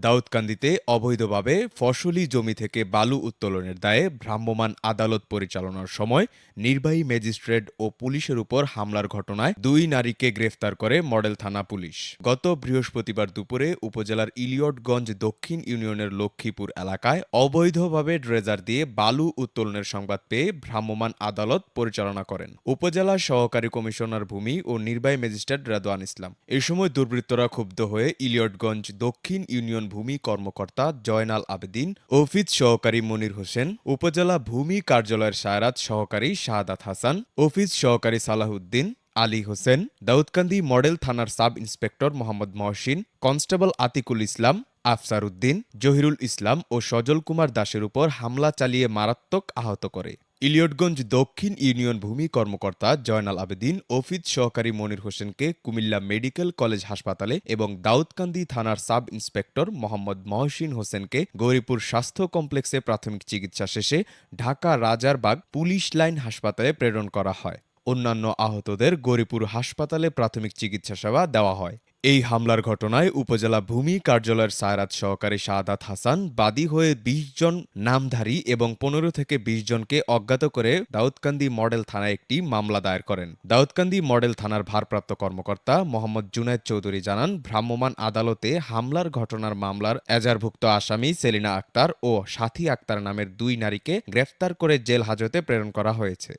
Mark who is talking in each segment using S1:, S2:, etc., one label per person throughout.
S1: দাউদকান্দিতে অবৈধভাবে ফসলি জমি থেকে বালু উত্তোলনের দায়ে ভ্রাম্যমাণ আদালত পরিচালনার সময় নির্বাহী ম্যাজিস্ট্রেট ও পুলিশের উপর হামলার ঘটনায় দুই নারীকে গ্রেফতার করে মডেল থানা পুলিশ। গত বৃহস্পতিবার দুপুরে উপজেলার ইলিয়টগঞ্জ দক্ষিণ ইউনিয়নের লক্ষ্মীপুর এলাকায় অবৈধভাবে ড্রেজার দিয়ে বালু উত্তোলনের সংবাদ পেয়ে ভ্রাম্যমাণ আদালত পরিচালনা করেন। উপজেলা সহকারী কমিশনার ভূমি ও নির্বাহী ম্যাজিস্ট্রেট রাদওয়ান ইসলাম। এ সময় দুর্বৃত্তরা ক্ষুব্ধ হয়ে ইলিয়টগঞ্জ দক্ষিণ ইউনিয়ন ভূমি কর্মকর্তা জয়নাল আবেদিন, অফিস সহকারী মনির হোসেন, উপজেলা ভূমি কার্যালয়ের সায়রাত সহকারী শাহাদাত হাসান, অফিস সহকারী সালাহুদ্দিন আলী হোসেন, দাউদকান্দি মডেল থানার sub inspector Mohammad Mohsin, constable Atikul Islam Afsar Uddin Jahirul Islam ও সজল কুমার দাসের উপর হামলা চালিয়ে মারাত্মক আহত করে। ইলিয়টগঞ্জ দক্ষিণ ইউনিয়ন ভূমি কর্মকর্তা জয়নাল আবেদিন, অফিস সহকারী মনির হোসেনকে কুমিল্লা মেডিকেল কলেজ হাসপাতালে এবং দাউদকান্দি থানার সাব ইন্সপেক্টর মোহাম্মদ মহসিন হোসেনকে গৌরীপুর স্বাস্থ্য কমপ্লেক্সে প্রাথমিক চিকিৎসা শেষে ঢাকা রাজারবাগ পুলিশ লাইন হাসপাতালে প্রেরণ করা হয়। অন্যান্য আহতদের গৌরীপুর হাসপাতালে প্রাথমিক চিকিৎসা সেবা দেওয়া হয়। এই হামলার ঘটনায় উপজেলা ভূমি কার্যালয়ের সায়রাত সহকারী শাহাদাত হাসান বাদী হয়ে ২০ জন নামধারী এবং পনেরো থেকে ২০ জনকে অজ্ঞাত করে দাউদকান্দি মডেল থানায় একটি মামলা দায়ের করেন। দাউদকান্দি মডেল থানার ভারপ্রাপ্ত কর্মকর্তা মোহাম্মদ জুনায়দ চৌধুরী জানান, ভ্রাম্যমাণ আদালতে হামলার ঘটনার মামলার এজারভুক্ত আসামি সেলিনা আক্তার ও সাথী আক্তার নামের দুই নারীকে গ্রেফতার করে জেল হাজতে প্রেরণ করা হয়েছে।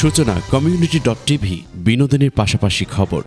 S2: সূচনা কমিউনিটি ডট টিভি বিনোদনের পাশাপাশি খবর।